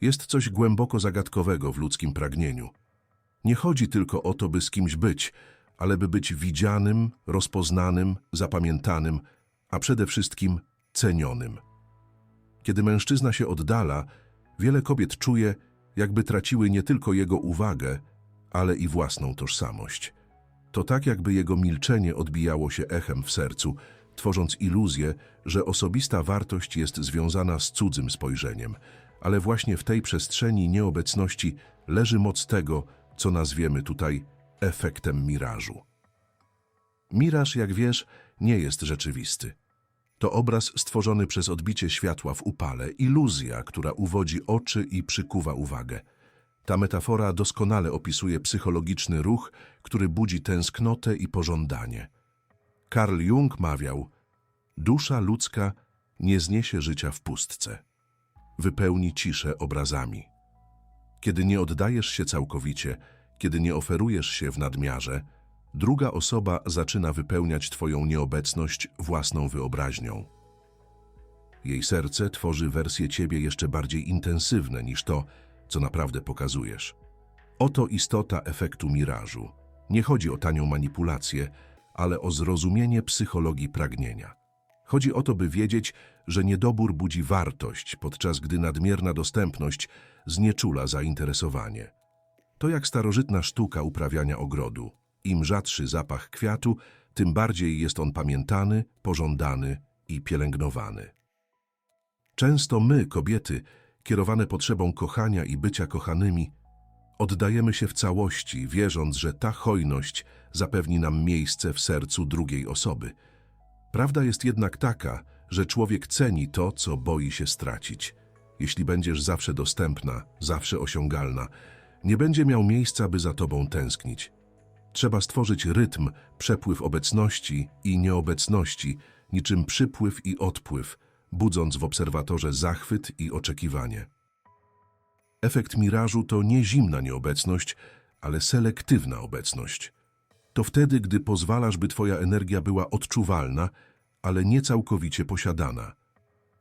Jest coś głęboko zagadkowego w ludzkim pragnieniu. Nie chodzi tylko o to, by z kimś być, ale by być widzianym, rozpoznanym, zapamiętanym, a przede wszystkim cenionym. Kiedy mężczyzna się oddala, wiele kobiet czuje, jakby traciły nie tylko jego uwagę, ale i własną tożsamość. To tak, jakby jego milczenie odbijało się echem w sercu, tworząc iluzję, że osobista wartość jest związana z cudzym spojrzeniem, ale właśnie w tej przestrzeni nieobecności leży moc tego, co nazwiemy tutaj efektem mirażu. Miraż, jak wiesz, nie jest rzeczywisty. To obraz stworzony przez odbicie światła w upale, iluzja, która uwodzi oczy i przykuwa uwagę. Ta metafora doskonale opisuje psychologiczny ruch, który budzi tęsknotę i pożądanie. Carl Jung mawiał, dusza ludzka nie zniesie życia w pustce. Wypełni ciszę obrazami. Kiedy nie oddajesz się całkowicie, kiedy nie oferujesz się w nadmiarze, druga osoba zaczyna wypełniać Twoją nieobecność własną wyobraźnią. Jej serce tworzy wersje Ciebie jeszcze bardziej intensywne niż to, co naprawdę pokazujesz. Oto istota efektu mirażu. Nie chodzi o tanią manipulację, ale o zrozumienie psychologii pragnienia. Chodzi o to, by wiedzieć, że niedobór budzi wartość, podczas gdy nadmierna dostępność znieczula zainteresowanie. To jak starożytna sztuka uprawiania ogrodu. Im rzadszy zapach kwiatu, tym bardziej jest on pamiętany, pożądany i pielęgnowany. Często my, kobiety, kierowane potrzebą kochania i bycia kochanymi, oddajemy się w całości, wierząc, że ta hojność zapewni nam miejsce w sercu drugiej osoby. Prawda jest jednak taka, że człowiek ceni to, co boi się stracić. Jeśli będziesz zawsze dostępna, zawsze osiągalna, nie będzie miał miejsca, by za tobą tęsknić. Trzeba stworzyć rytm, przepływ obecności i nieobecności, niczym przypływ i odpływ, budząc w obserwatorze zachwyt i oczekiwanie. Efekt mirażu to nie zimna nieobecność, ale selektywna obecność. To wtedy, gdy pozwalasz, by twoja energia była odczuwalna, ale nie całkowicie posiadana.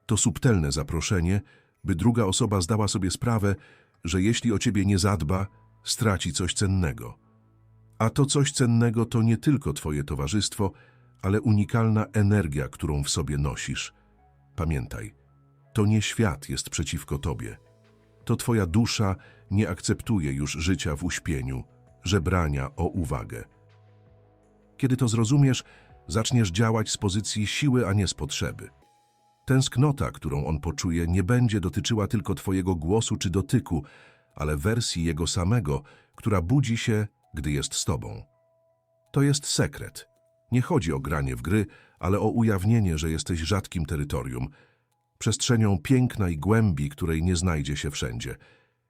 To subtelne zaproszenie, by druga osoba zdała sobie sprawę, że jeśli o ciebie nie zadba, straci coś cennego. A to coś cennego to nie tylko twoje towarzystwo, ale unikalna energia, którą w sobie nosisz. Pamiętaj, to nie świat jest przeciwko tobie. To twoja dusza nie akceptuje już życia w uśpieniu, żebrania o uwagę. Kiedy to zrozumiesz, zaczniesz działać z pozycji siły, a nie z potrzeby. Tęsknota, którą on poczuje, nie będzie dotyczyła tylko twojego głosu czy dotyku, ale wersji jego samego, która budzi się, gdy jest z tobą. To jest sekret. Nie chodzi o granie w gry, ale o ujawnienie, że jesteś rzadkim terytorium, przestrzenią piękna i głębi, której nie znajdzie się wszędzie.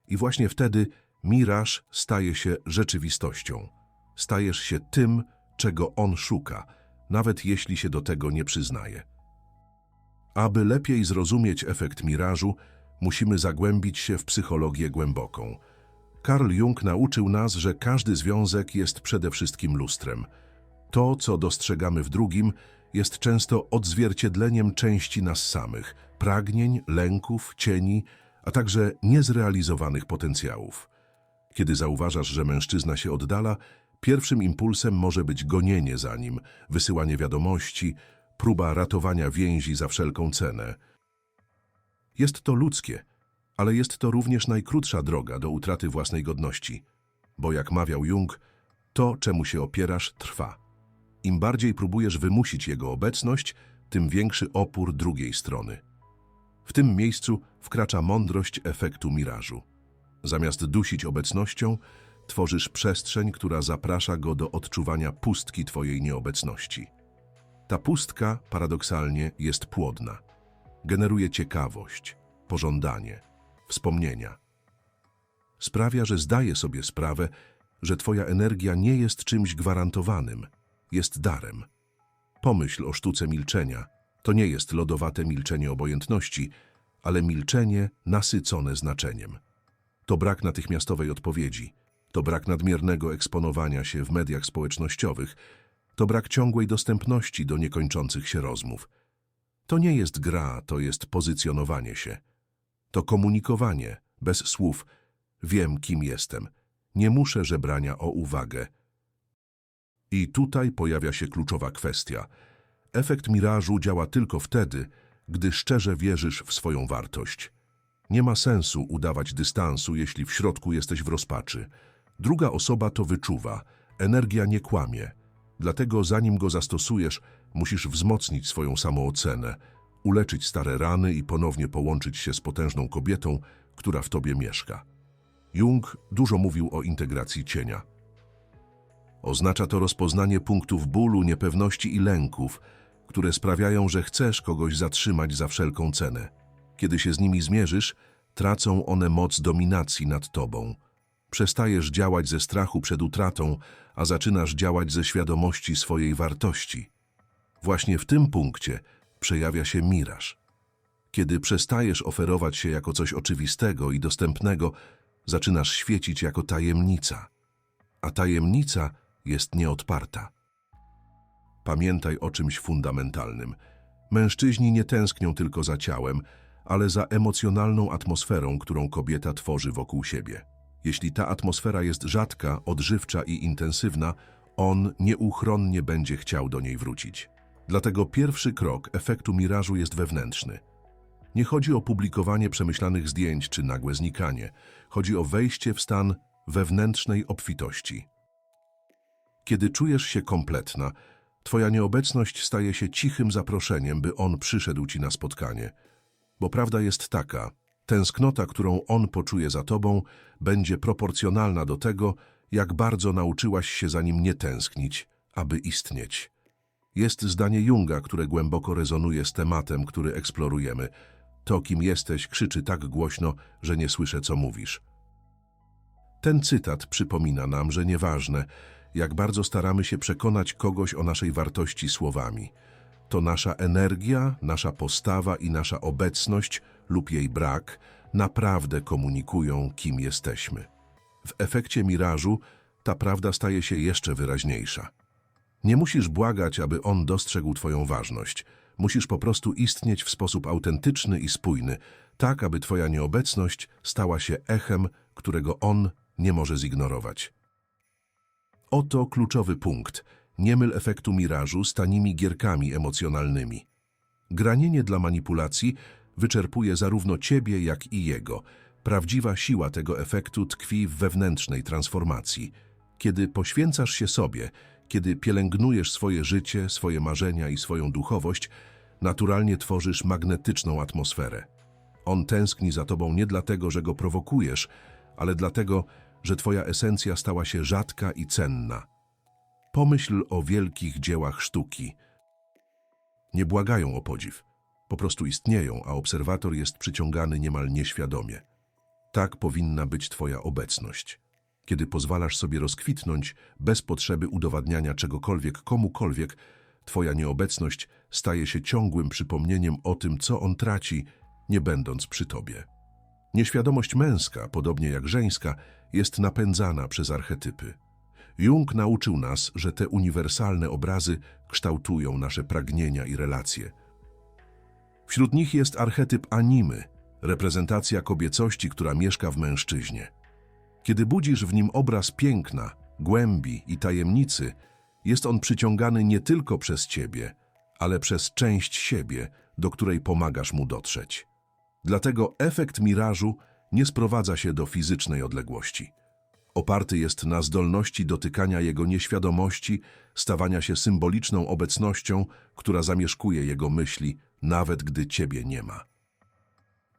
I właśnie wtedy miraż staje się rzeczywistością. Stajesz się tym, czego on szuka, nawet jeśli się do tego nie przyznaje. Aby lepiej zrozumieć efekt mirażu, musimy zagłębić się w psychologię głęboką. Carl Jung nauczył nas, że każdy związek jest przede wszystkim lustrem. To, co dostrzegamy w drugim, jest często odzwierciedleniem części nas samych, pragnień, lęków, cieni, a także niezrealizowanych potencjałów. Kiedy zauważasz, że mężczyzna się oddala, pierwszym impulsem może być gonienie za nim, wysyłanie wiadomości, próba ratowania więzi za wszelką cenę. Jest to ludzkie, ale jest to również najkrótsza droga do utraty własnej godności, bo jak mawiał Jung, to, czemu się opierasz, trwa. Im bardziej próbujesz wymusić jego obecność, tym większy opór drugiej strony. W tym miejscu wkracza mądrość efektu mirażu. Zamiast dusić obecnością, tworzysz przestrzeń, która zaprasza go do odczuwania pustki twojej nieobecności. Ta pustka, paradoksalnie, jest płodna. Generuje ciekawość, pożądanie, wspomnienia. Sprawia, że zdaje sobie sprawę, że twoja energia nie jest czymś gwarantowanym, jest darem. Pomyśl o sztuce milczenia. To nie jest lodowate milczenie obojętności, ale milczenie nasycone znaczeniem. To brak natychmiastowej odpowiedzi, to brak nadmiernego eksponowania się w mediach społecznościowych, to brak ciągłej dostępności do niekończących się rozmów. To nie jest gra, to jest pozycjonowanie się. To komunikowanie, bez słów. Wiem, kim jestem. Nie muszę żebrania o uwagę. I tutaj pojawia się kluczowa kwestia. Efekt mirażu działa tylko wtedy, gdy szczerze wierzysz w swoją wartość. Nie ma sensu udawać dystansu, jeśli w środku jesteś w rozpaczy. Druga osoba to wyczuwa. Energia nie kłamie. Dlatego zanim go zastosujesz, musisz wzmocnić swoją samoocenę, uleczyć stare rany i ponownie połączyć się z potężną kobietą, która w tobie mieszka. Jung dużo mówił o integracji cienia. Oznacza to rozpoznanie punktów bólu, niepewności i lęków, które sprawiają, że chcesz kogoś zatrzymać za wszelką cenę. Kiedy się z nimi zmierzysz, tracą one moc dominacji nad tobą. Przestajesz działać ze strachu przed utratą, a zaczynasz działać ze świadomości swojej wartości. Właśnie w tym punkcie przejawia się miraż. Kiedy przestajesz oferować się jako coś oczywistego i dostępnego, zaczynasz świecić jako tajemnica. A tajemnica jest nieodparta. Pamiętaj o czymś fundamentalnym. Mężczyźni nie tęsknią tylko za ciałem, ale za emocjonalną atmosferą, którą kobieta tworzy wokół siebie. Jeśli ta atmosfera jest rzadka, odżywcza i intensywna, on nieuchronnie będzie chciał do niej wrócić. Dlatego pierwszy krok efektu mirażu jest wewnętrzny. Nie chodzi o publikowanie przemyślanych zdjęć czy nagłe znikanie. Chodzi o wejście w stan wewnętrznej obfitości. Kiedy czujesz się kompletna, twoja nieobecność staje się cichym zaproszeniem, by on przyszedł ci na spotkanie. Bo prawda jest taka, tęsknota, którą on poczuje za tobą, będzie proporcjonalna do tego, jak bardzo nauczyłaś się za nim nie tęsknić, aby istnieć. Jest zdanie Junga, które głęboko rezonuje z tematem, który eksplorujemy. To, kim jesteś, krzyczy tak głośno, że nie słyszę, co mówisz. Ten cytat przypomina nam, że nieważne, jak bardzo staramy się przekonać kogoś o naszej wartości słowami. To nasza energia, nasza postawa i nasza obecność lub jej brak naprawdę komunikują, kim jesteśmy. W efekcie mirażu ta prawda staje się jeszcze wyraźniejsza. Nie musisz błagać, aby on dostrzegł Twoją ważność. Musisz po prostu istnieć w sposób autentyczny i spójny, tak aby Twoja nieobecność stała się echem, którego on nie może zignorować. Oto kluczowy punkt. Nie myl efektu mirażu z tanimi gierkami emocjonalnymi. Granienie dla manipulacji wyczerpuje zarówno ciebie, jak i jego. Prawdziwa siła tego efektu tkwi w wewnętrznej transformacji. Kiedy poświęcasz się sobie, kiedy pielęgnujesz swoje życie, swoje marzenia i swoją duchowość, naturalnie tworzysz magnetyczną atmosferę. On tęskni za tobą nie dlatego, że go prowokujesz, ale dlatego, że twoja esencja stała się rzadka i cenna. Pomyśl o wielkich dziełach sztuki. Nie błagają o podziw, po prostu istnieją, a obserwator jest przyciągany niemal nieświadomie. Tak powinna być twoja obecność. Kiedy pozwalasz sobie rozkwitnąć bez potrzeby udowadniania czegokolwiek komukolwiek, twoja nieobecność staje się ciągłym przypomnieniem o tym, co on traci, nie będąc przy tobie. Nieświadomość męska, podobnie jak żeńska, jest napędzana przez archetypy. Jung nauczył nas, że te uniwersalne obrazy kształtują nasze pragnienia i relacje. Wśród nich jest archetyp animy, reprezentacja kobiecości, która mieszka w mężczyźnie. Kiedy budzisz w nim obraz piękna, głębi i tajemnicy, jest on przyciągany nie tylko przez ciebie, ale przez część siebie, do której pomagasz mu dotrzeć. Dlatego efekt mirażu nie sprowadza się do fizycznej odległości. Oparty jest na zdolności dotykania jego nieświadomości, stawania się symboliczną obecnością, która zamieszkuje jego myśli, nawet gdy ciebie nie ma.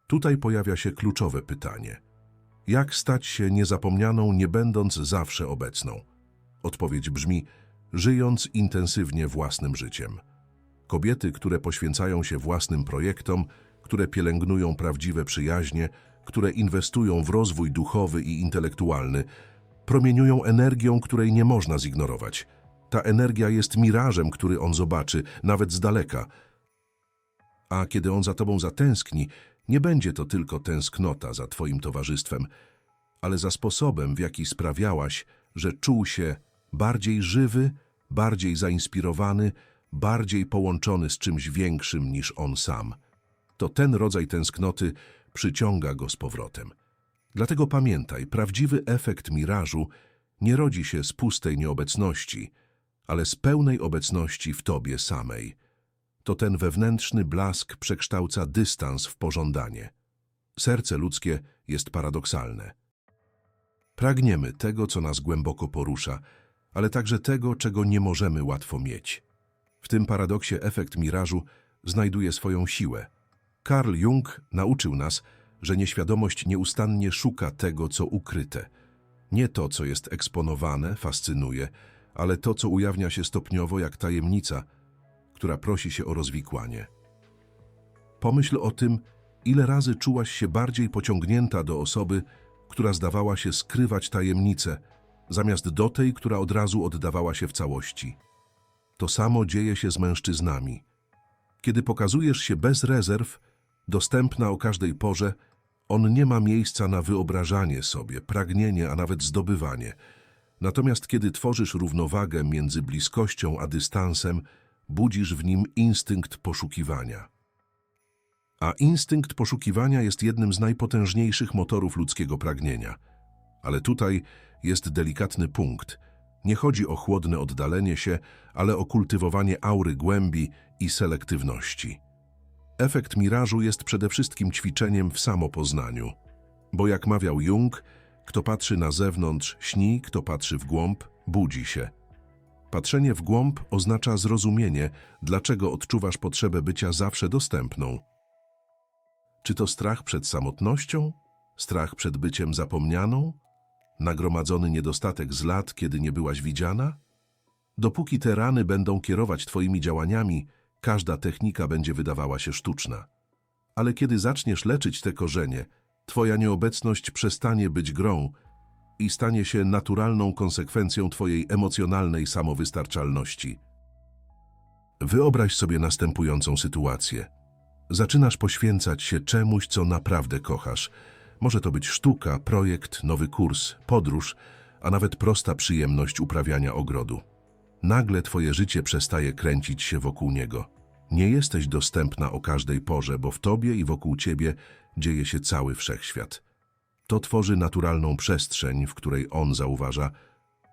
Tutaj pojawia się kluczowe pytanie. Jak stać się niezapomnianą, nie będąc zawsze obecną? Odpowiedź brzmi, żyjąc intensywnie własnym życiem. Kobiety, które poświęcają się własnym projektom, które pielęgnują prawdziwe przyjaźnie, które inwestują w rozwój duchowy i intelektualny, promieniują energią, której nie można zignorować. Ta energia jest mirażem, który on zobaczy, nawet z daleka. A kiedy on za tobą zatęskni, nie będzie to tylko tęsknota za twoim towarzystwem, ale za sposobem, w jaki sprawiałaś, że czuł się bardziej żywy, bardziej zainspirowany, bardziej połączony z czymś większym niż on sam. To ten rodzaj tęsknoty przyciąga go z powrotem. Dlatego pamiętaj, prawdziwy efekt mirażu nie rodzi się z pustej nieobecności, ale z pełnej obecności w tobie samej. To ten wewnętrzny blask przekształca dystans w pożądanie. Serce ludzkie jest paradoksalne. Pragniemy tego, co nas głęboko porusza, ale także tego, czego nie możemy łatwo mieć. W tym paradoksie efekt mirażu znajduje swoją siłę. Carl Jung nauczył nas, że nieświadomość nieustannie szuka tego, co ukryte. Nie to, co jest eksponowane, fascynuje, ale to, co ujawnia się stopniowo jak tajemnica, która prosi się o rozwikłanie. Pomyśl o tym, ile razy czułaś się bardziej pociągnięta do osoby, która zdawała się skrywać tajemnicę, zamiast do tej, która od razu oddawała się w całości. To samo dzieje się z mężczyznami. Kiedy pokazujesz się bez rezerw, dostępna o każdej porze, on nie ma miejsca na wyobrażanie sobie, pragnienie, a nawet zdobywanie. Natomiast kiedy tworzysz równowagę między bliskością a dystansem, budzisz w nim instynkt poszukiwania. A instynkt poszukiwania jest jednym z najpotężniejszych motorów ludzkiego pragnienia. Ale tutaj jest delikatny punkt. Nie chodzi o chłodne oddalenie się, ale o kultywowanie aury głębi i selektywności. Efekt mirażu jest przede wszystkim ćwiczeniem w samopoznaniu. Bo jak mawiał Jung, kto patrzy na zewnątrz, śni, kto patrzy w głąb, budzi się. Patrzenie w głąb oznacza zrozumienie, dlaczego odczuwasz potrzebę bycia zawsze dostępną. Czy to strach przed samotnością? Strach przed byciem zapomnianą? Nagromadzony niedostatek z lat, kiedy nie byłaś widziana? Dopóki te rany będą kierować twoimi działaniami, każda technika będzie wydawała się sztuczna. Ale kiedy zaczniesz leczyć te korzenie, twoja nieobecność przestanie być grą i stanie się naturalną konsekwencją twojej emocjonalnej samowystarczalności. Wyobraź sobie następującą sytuację. Zaczynasz poświęcać się czemuś, co naprawdę kochasz. Może to być sztuka, projekt, nowy kurs, podróż, a nawet prosta przyjemność uprawiania ogrodu. Nagle twoje życie przestaje kręcić się wokół niego. Nie jesteś dostępna o każdej porze, bo w tobie i wokół ciebie dzieje się cały wszechświat. To tworzy naturalną przestrzeń, w której on zauważa,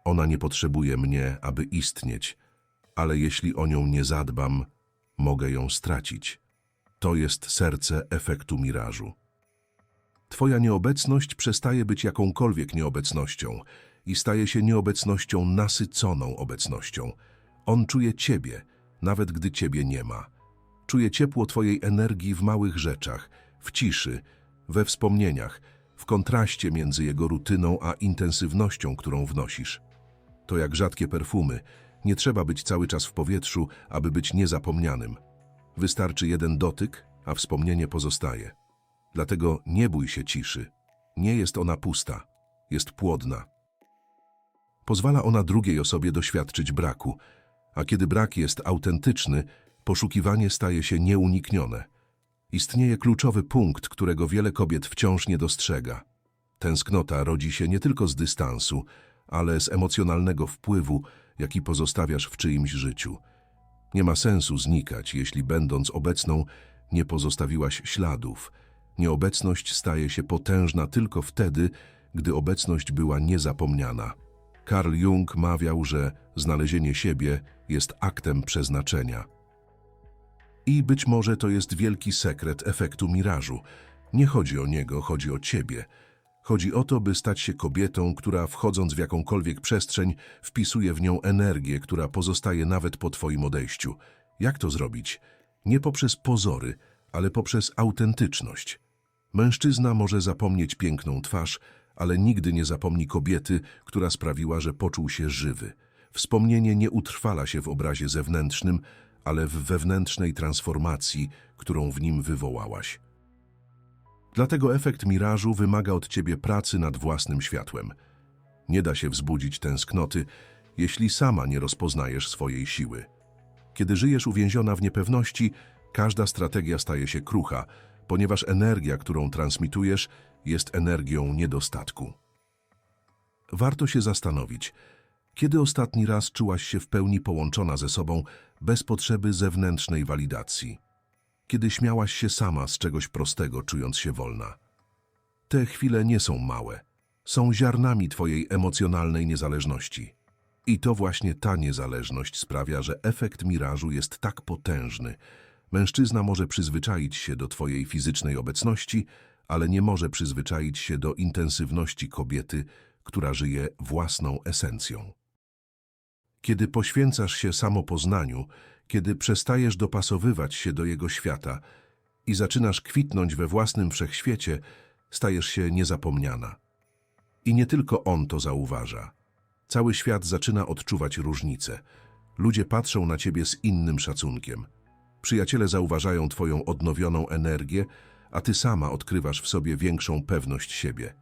ona nie potrzebuje mnie, aby istnieć, ale jeśli o nią nie zadbam, mogę ją stracić. To jest serce efektu mirażu. Twoja nieobecność przestaje być jakąkolwiek nieobecnością i staje się nieobecnością nasyconą obecnością. On czuje Ciebie, nawet gdy Ciebie nie ma. Czuje ciepło Twojej energii w małych rzeczach, w ciszy, we wspomnieniach, w kontraście między jego rutyną a intensywnością, którą wnosisz. To jak rzadkie perfumy. Nie trzeba być cały czas w powietrzu, aby być niezapomnianym. Wystarczy jeden dotyk, a wspomnienie pozostaje. Dlatego nie bój się ciszy. Nie jest ona pusta, jest płodna. Pozwala ona drugiej osobie doświadczyć braku, a kiedy brak jest autentyczny, poszukiwanie staje się nieuniknione. Istnieje kluczowy punkt, którego wiele kobiet wciąż nie dostrzega. Tęsknota rodzi się nie tylko z dystansu, ale z emocjonalnego wpływu, jaki pozostawiasz w czyimś życiu. Nie ma sensu znikać, jeśli będąc obecną nie pozostawiłaś śladów. Nieobecność staje się potężna tylko wtedy, gdy obecność była niezapomniana. Carl Jung mawiał, że znalezienie siebie jest aktem przeznaczenia. I być może to jest wielki sekret efektu mirażu. Nie chodzi o niego, chodzi o ciebie. Chodzi o to, by stać się kobietą, która wchodząc w jakąkolwiek przestrzeń, wpisuje w nią energię, która pozostaje nawet po twoim odejściu. Jak to zrobić? Nie poprzez pozory, ale poprzez autentyczność. Mężczyzna może zapomnieć piękną twarz, ale nigdy nie zapomni kobiety, która sprawiła, że poczuł się żywy. Wspomnienie nie utrwala się w obrazie zewnętrznym, ale w wewnętrznej transformacji, którą w nim wywołałaś. Dlatego efekt mirażu wymaga od ciebie pracy nad własnym światłem. Nie da się wzbudzić tęsknoty, jeśli sama nie rozpoznajesz swojej siły. Kiedy żyjesz uwięziona w niepewności, każda strategia staje się krucha, ponieważ energia, którą transmitujesz, jest energią niedostatku. Warto się zastanowić, kiedy ostatni raz czułaś się w pełni połączona ze sobą bez potrzeby zewnętrznej walidacji? Kiedy śmiałaś się sama z czegoś prostego, czując się wolna? Te chwile nie są małe. Są ziarnami twojej emocjonalnej niezależności. I to właśnie ta niezależność sprawia, że efekt mirażu jest tak potężny. Mężczyzna może przyzwyczaić się do twojej fizycznej obecności, ale nie może przyzwyczaić się do intensywności kobiety, która żyje własną esencją. Kiedy poświęcasz się samopoznaniu, kiedy przestajesz dopasowywać się do jego świata i zaczynasz kwitnąć we własnym wszechświecie, stajesz się niezapomniana. I nie tylko on to zauważa. Cały świat zaczyna odczuwać różnice. Ludzie patrzą na ciebie z innym szacunkiem. Przyjaciele zauważają twoją odnowioną energię, a ty sama odkrywasz w sobie większą pewność siebie.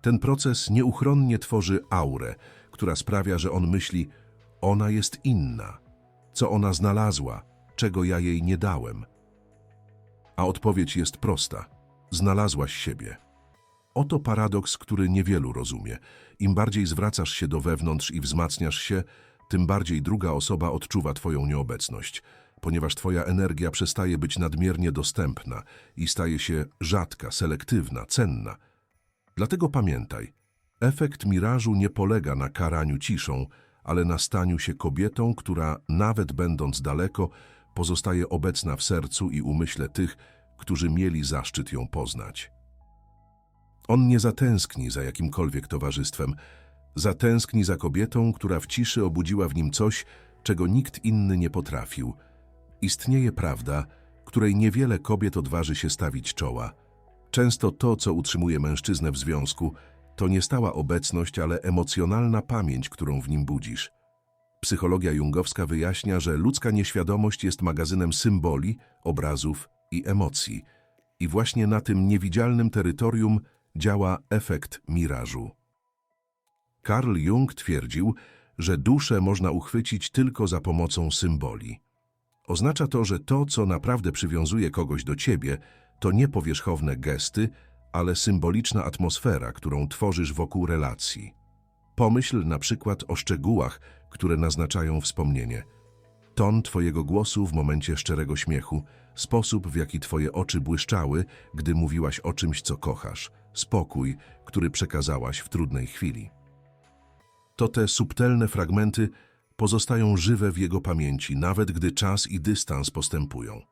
Ten proces nieuchronnie tworzy aurę, która sprawia, że on myśli, ona jest inna. Co ona znalazła, czego ja jej nie dałem? A odpowiedź jest prosta. Znalazłaś siebie. Oto paradoks, który niewielu rozumie. Im bardziej zwracasz się do wewnątrz i wzmacniasz się, tym bardziej druga osoba odczuwa twoją nieobecność, ponieważ twoja energia przestaje być nadmiernie dostępna i staje się rzadka, selektywna, cenna. Dlatego pamiętaj, efekt mirażu nie polega na karaniu ciszą, ale na staniu się kobietą, która, nawet będąc daleko, pozostaje obecna w sercu i umyśle tych, którzy mieli zaszczyt ją poznać. On nie zatęskni za jakimkolwiek towarzystwem, zatęskni za kobietą, która w ciszy obudziła w nim coś, czego nikt inny nie potrafił. Istnieje prawda, której niewiele kobiet odważy się stawić czoła. Często to, co utrzymuje mężczyznę w związku, to nie stała obecność, ale emocjonalna pamięć, którą w nim budzisz. Psychologia jungowska wyjaśnia, że ludzka nieświadomość jest magazynem symboli, obrazów i emocji. I właśnie na tym niewidzialnym terytorium działa efekt mirażu. Carl Jung twierdził, że duszę można uchwycić tylko za pomocą symboli. Oznacza to, że to, co naprawdę przywiązuje kogoś do ciebie, to nie powierzchowne gesty, ale symboliczna atmosfera, którą tworzysz wokół relacji. Pomyśl na przykład o szczegółach, które naznaczają wspomnienie. Ton twojego głosu w momencie szczerego śmiechu, sposób, w jaki twoje oczy błyszczały, gdy mówiłaś o czymś, co kochasz, spokój, który przekazałaś w trudnej chwili. To te subtelne fragmenty pozostają żywe w jego pamięci, nawet gdy czas i dystans postępują.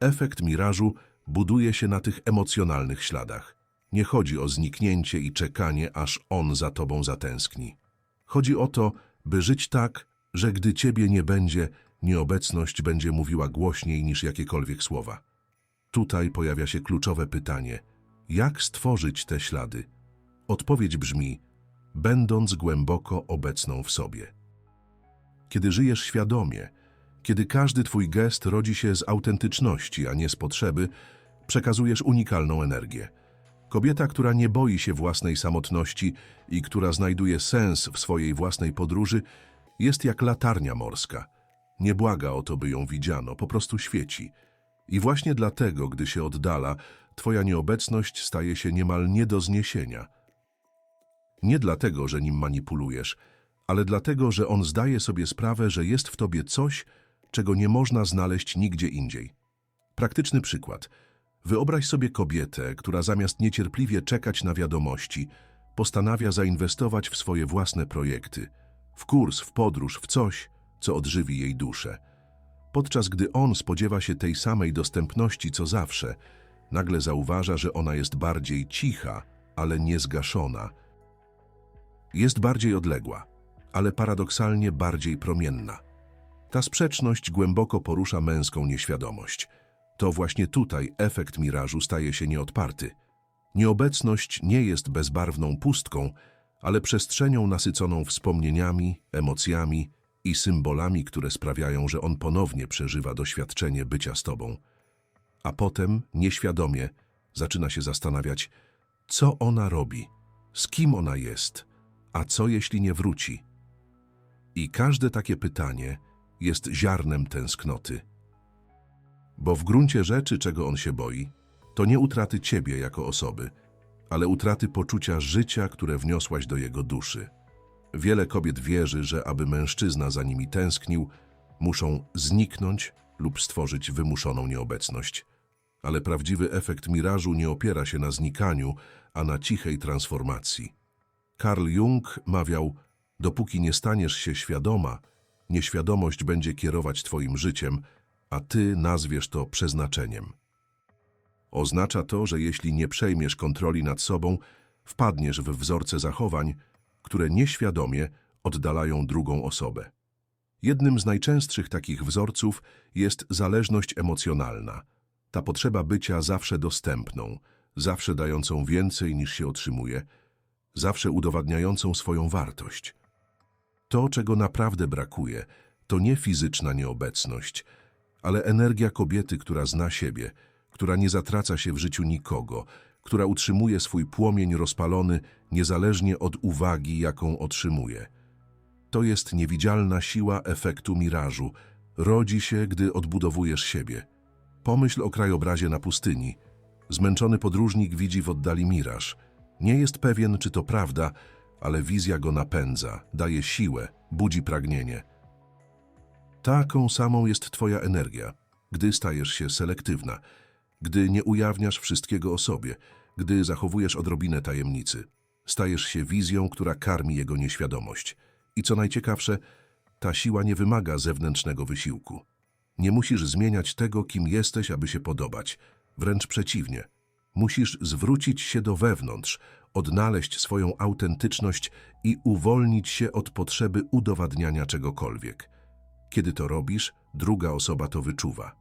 Efekt mirażu buduje się na tych emocjonalnych śladach. Nie chodzi o zniknięcie i czekanie, aż on za tobą zatęskni. Chodzi o to, by żyć tak, że gdy ciebie nie będzie, nieobecność będzie mówiła głośniej niż jakiekolwiek słowa. Tutaj pojawia się kluczowe pytanie: jak stworzyć te ślady? Odpowiedź brzmi: będąc głęboko obecną w sobie. Kiedy żyjesz świadomie, kiedy każdy twój gest rodzi się z autentyczności, a nie z potrzeby, przekazujesz unikalną energię. Kobieta, która nie boi się własnej samotności i która znajduje sens w swojej własnej podróży, jest jak latarnia morska. Nie błaga o to, by ją widziano, po prostu świeci. I właśnie dlatego, gdy się oddala, twoja nieobecność staje się niemal nie do zniesienia. Nie dlatego, że nim manipulujesz, ale dlatego, że on zdaje sobie sprawę, że jest w tobie coś, czego nie można znaleźć nigdzie indziej. Praktyczny przykład. Wyobraź sobie kobietę, która zamiast niecierpliwie czekać na wiadomości, postanawia zainwestować w swoje własne projekty, w kurs, w podróż, w coś, co odżywi jej duszę. Podczas gdy on spodziewa się tej samej dostępności co zawsze, nagle zauważa, że ona jest bardziej cicha, ale niezgaszona. Jest bardziej odległa, ale paradoksalnie bardziej promienna. Ta sprzeczność głęboko porusza męską nieświadomość. To właśnie tutaj efekt mirażu staje się nieodparty. Nieobecność nie jest bezbarwną pustką, ale przestrzenią nasyconą wspomnieniami, emocjami i symbolami, które sprawiają, że on ponownie przeżywa doświadczenie bycia z tobą. A potem, nieświadomie, zaczyna się zastanawiać, co ona robi, z kim ona jest, a co jeśli nie wróci. I każde takie pytanie jest ziarnem tęsknoty. Bo w gruncie rzeczy, czego on się boi, to nie utraty ciebie jako osoby, ale utraty poczucia życia, które wniosłaś do jego duszy. Wiele kobiet wierzy, że aby mężczyzna za nimi tęsknił, muszą zniknąć lub stworzyć wymuszoną nieobecność. Ale prawdziwy efekt mirażu nie opiera się na znikaniu, a na cichej transformacji. Carl Jung mawiał, dopóki nie staniesz się świadoma, nieświadomość będzie kierować twoim życiem, a ty nazwiesz to przeznaczeniem. Oznacza to, że jeśli nie przejmiesz kontroli nad sobą, wpadniesz w wzorce zachowań, które nieświadomie oddalają drugą osobę. Jednym z najczęstszych takich wzorców jest zależność emocjonalna. Ta potrzeba bycia zawsze dostępną, zawsze dającą więcej niż się otrzymuje, zawsze udowadniającą swoją wartość. To, czego naprawdę brakuje, to nie fizyczna nieobecność, ale energia kobiety, która zna siebie, która nie zatraca się w życiu nikogo, która utrzymuje swój płomień rozpalony niezależnie od uwagi, jaką otrzymuje. To jest niewidzialna siła efektu mirażu. Rodzi się, gdy odbudowujesz siebie. Pomyśl o krajobrazie na pustyni. Zmęczony podróżnik widzi w oddali miraż. Nie jest pewien, czy to prawda, ale wizja go napędza, daje siłę, budzi pragnienie. Taką samą jest Twoja energia, gdy stajesz się selektywna, gdy nie ujawniasz wszystkiego o sobie, gdy zachowujesz odrobinę tajemnicy. Stajesz się wizją, która karmi jego nieświadomość. I co najciekawsze, ta siła nie wymaga zewnętrznego wysiłku. Nie musisz zmieniać tego, kim jesteś, aby się podobać. Wręcz przeciwnie. Musisz zwrócić się do wewnątrz, odnaleźć swoją autentyczność i uwolnić się od potrzeby udowadniania czegokolwiek. Kiedy to robisz, druga osoba to wyczuwa.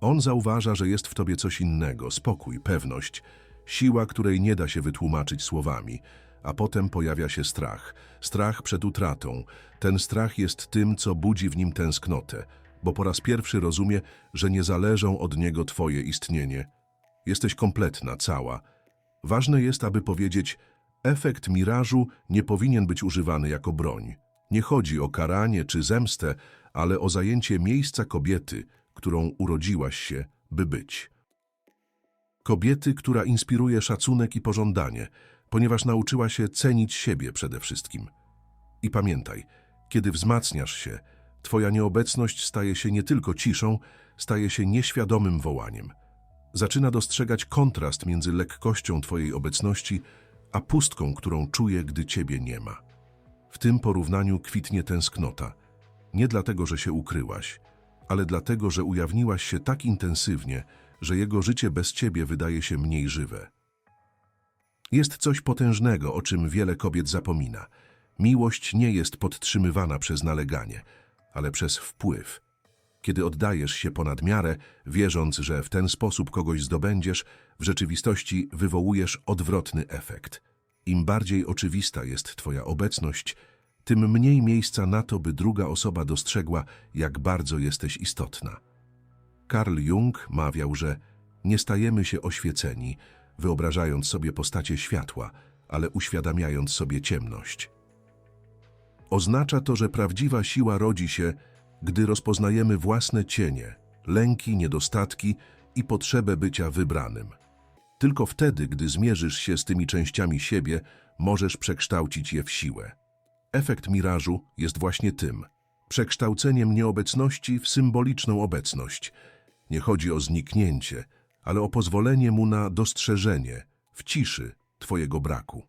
On zauważa, że jest w tobie coś innego, spokój, pewność, siła, której nie da się wytłumaczyć słowami, a potem pojawia się strach. Strach przed utratą. Ten strach jest tym, co budzi w nim tęsknotę, bo po raz pierwszy rozumie, że nie zależą od niego twoje istnienie. Jesteś kompletna, cała. Ważne jest, aby powiedzieć, efekt mirażu nie powinien być używany jako broń. Nie chodzi o karanie czy zemstę, ale o zajęcie miejsca kobiety, którą urodziłaś się, by być. Kobiety, która inspiruje szacunek i pożądanie, ponieważ nauczyła się cenić siebie przede wszystkim. I pamiętaj, kiedy wzmacniasz się, twoja nieobecność staje się nie tylko ciszą, staje się nieświadomym wołaniem. Zaczyna dostrzegać kontrast między lekkością twojej obecności, a pustką, którą czuje, gdy ciebie nie ma. W tym porównaniu kwitnie tęsknota. Nie dlatego, że się ukryłaś, ale dlatego, że ujawniłaś się tak intensywnie, że jego życie bez ciebie wydaje się mniej żywe. Jest coś potężnego, o czym wiele kobiet zapomina. Miłość nie jest podtrzymywana przez naleganie, ale przez wpływ. Kiedy oddajesz się ponad miarę, wierząc, że w ten sposób kogoś zdobędziesz, w rzeczywistości wywołujesz odwrotny efekt. Im bardziej oczywista jest Twoja obecność, tym mniej miejsca na to, by druga osoba dostrzegła, jak bardzo jesteś istotna. Carl Jung mawiał, że nie stajemy się oświeceni, wyobrażając sobie postacie światła, ale uświadamiając sobie ciemność. Oznacza to, że prawdziwa siła rodzi się, gdy rozpoznajemy własne cienie, lęki, niedostatki i potrzebę bycia wybranym. Tylko wtedy, gdy zmierzysz się z tymi częściami siebie, możesz przekształcić je w siłę. Efekt mirażu jest właśnie tym przekształceniem nieobecności w symboliczną obecność. Nie chodzi o zniknięcie, ale o pozwolenie mu na dostrzeżenie w ciszy Twojego braku.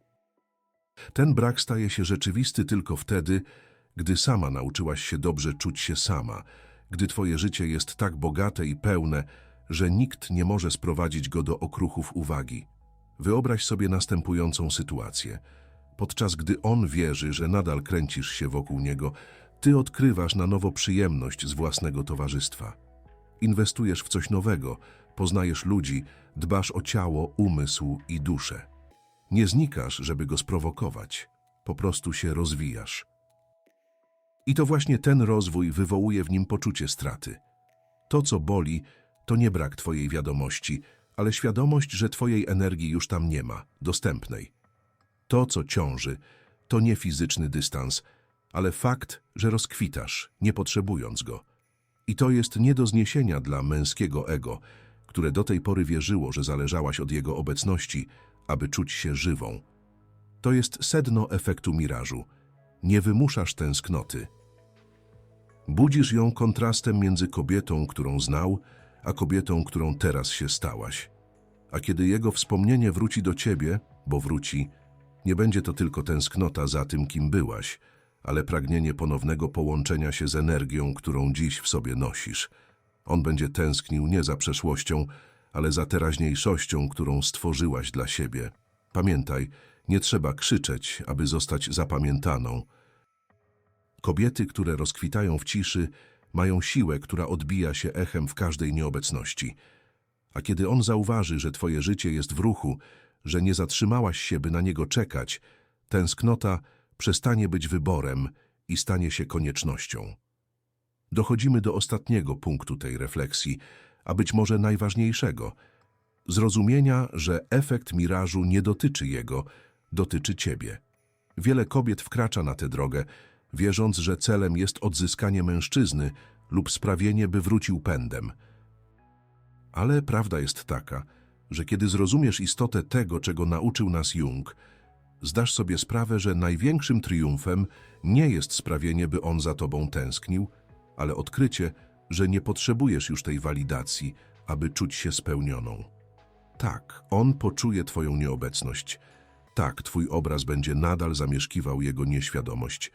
Ten brak staje się rzeczywisty tylko wtedy, gdy sama nauczyłaś się dobrze czuć się sama, gdy Twoje życie jest tak bogate i pełne, że nikt nie może sprowadzić go do okruchów uwagi. Wyobraź sobie następującą sytuację. Podczas gdy on wierzy, że nadal kręcisz się wokół niego, ty odkrywasz na nowo przyjemność z własnego towarzystwa. Inwestujesz w coś nowego, poznajesz ludzi, dbasz o ciało, umysł i duszę. Nie znikasz, żeby go sprowokować, po prostu się rozwijasz. I to właśnie ten rozwój wywołuje w nim poczucie straty. To, co boli, to nie brak Twojej wiadomości, ale świadomość, że Twojej energii już tam nie ma, dostępnej. To, co ciąży, to nie fizyczny dystans, ale fakt, że rozkwitasz, nie potrzebując go. I to jest nie do zniesienia dla męskiego ego, które do tej pory wierzyło, że zależałaś od jego obecności, aby czuć się żywą. To jest sedno efektu mirażu. Nie wymuszasz tęsknoty. Budzisz ją kontrastem między kobietą, którą znał, a kobietą, którą teraz się stałaś. A kiedy jego wspomnienie wróci do ciebie, bo wróci, nie będzie to tylko tęsknota za tym, kim byłaś, ale pragnienie ponownego połączenia się z energią, którą dziś w sobie nosisz. On będzie tęsknił nie za przeszłością, ale za teraźniejszością, którą stworzyłaś dla siebie. Pamiętaj, nie trzeba krzyczeć, aby zostać zapamiętaną. Kobiety, które rozkwitają w ciszy, mają siłę, która odbija się echem w każdej nieobecności. A kiedy on zauważy, że twoje życie jest w ruchu, że nie zatrzymałaś się, by na niego czekać, tęsknota przestanie być wyborem i stanie się koniecznością. Dochodzimy do ostatniego punktu tej refleksji, a być może najważniejszego zrozumienia, że efekt mirażu nie dotyczy jego, dotyczy ciebie. Wiele kobiet wkracza na tę drogę, wierząc, że celem jest odzyskanie mężczyzny lub sprawienie, by wrócił pędem. Ale prawda jest taka, że kiedy zrozumiesz istotę tego, czego nauczył nas Jung, zdasz sobie sprawę, że największym triumfem nie jest sprawienie, by on za tobą tęsknił, ale odkrycie, że nie potrzebujesz już tej walidacji, aby czuć się spełnioną. Tak, on poczuje twoją nieobecność. Tak, twój obraz będzie nadal zamieszkiwał jego nieświadomość,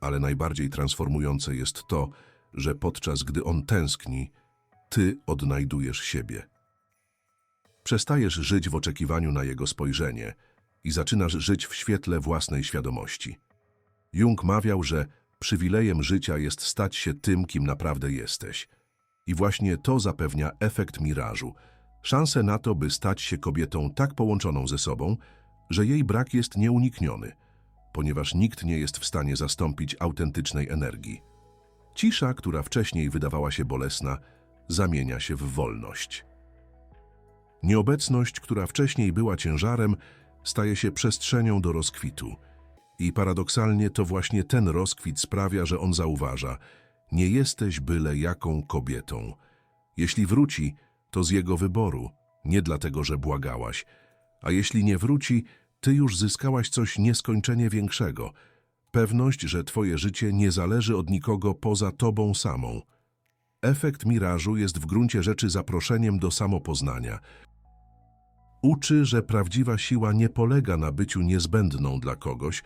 ale najbardziej transformujące jest to, że podczas gdy on tęskni, ty odnajdujesz siebie. Przestajesz żyć w oczekiwaniu na jego spojrzenie i zaczynasz żyć w świetle własnej świadomości. Jung mawiał, że przywilejem życia jest stać się tym, kim naprawdę jesteś. I właśnie to zapewnia efekt mirażu, szansę na to, by stać się kobietą tak połączoną ze sobą, że jej brak jest nieunikniony, ponieważ nikt nie jest w stanie zastąpić autentycznej energii. Cisza, która wcześniej wydawała się bolesna, zamienia się w wolność. Nieobecność, która wcześniej była ciężarem, staje się przestrzenią do rozkwitu. I paradoksalnie to właśnie ten rozkwit sprawia, że on zauważa, nie jesteś byle jaką kobietą. Jeśli wróci, to z jego wyboru, nie dlatego, że błagałaś. A jeśli nie wróci, ty już zyskałaś coś nieskończenie większego. Pewność, że twoje życie nie zależy od nikogo poza tobą samą. Efekt mirażu jest w gruncie rzeczy zaproszeniem do samopoznania. Uczy, że prawdziwa siła nie polega na byciu niezbędną dla kogoś,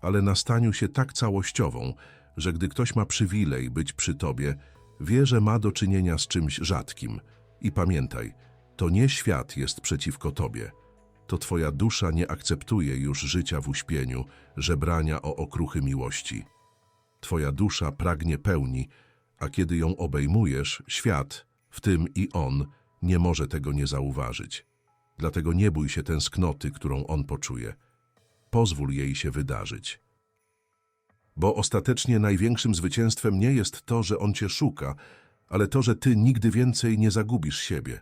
ale na staniu się tak całościową, że gdy ktoś ma przywilej być przy tobie, wie, że ma do czynienia z czymś rzadkim. I pamiętaj, to nie świat jest przeciwko tobie. To twoja dusza nie akceptuje już życia w uśpieniu, żebrania o okruchy miłości. Twoja dusza pragnie pełni, a kiedy ją obejmujesz, świat, w tym i on, nie może tego nie zauważyć. Dlatego nie bój się tęsknoty, którą on poczuje. Pozwól jej się wydarzyć. Bo ostatecznie największym zwycięstwem nie jest to, że on cię szuka, ale to, że ty nigdy więcej nie zagubisz siebie.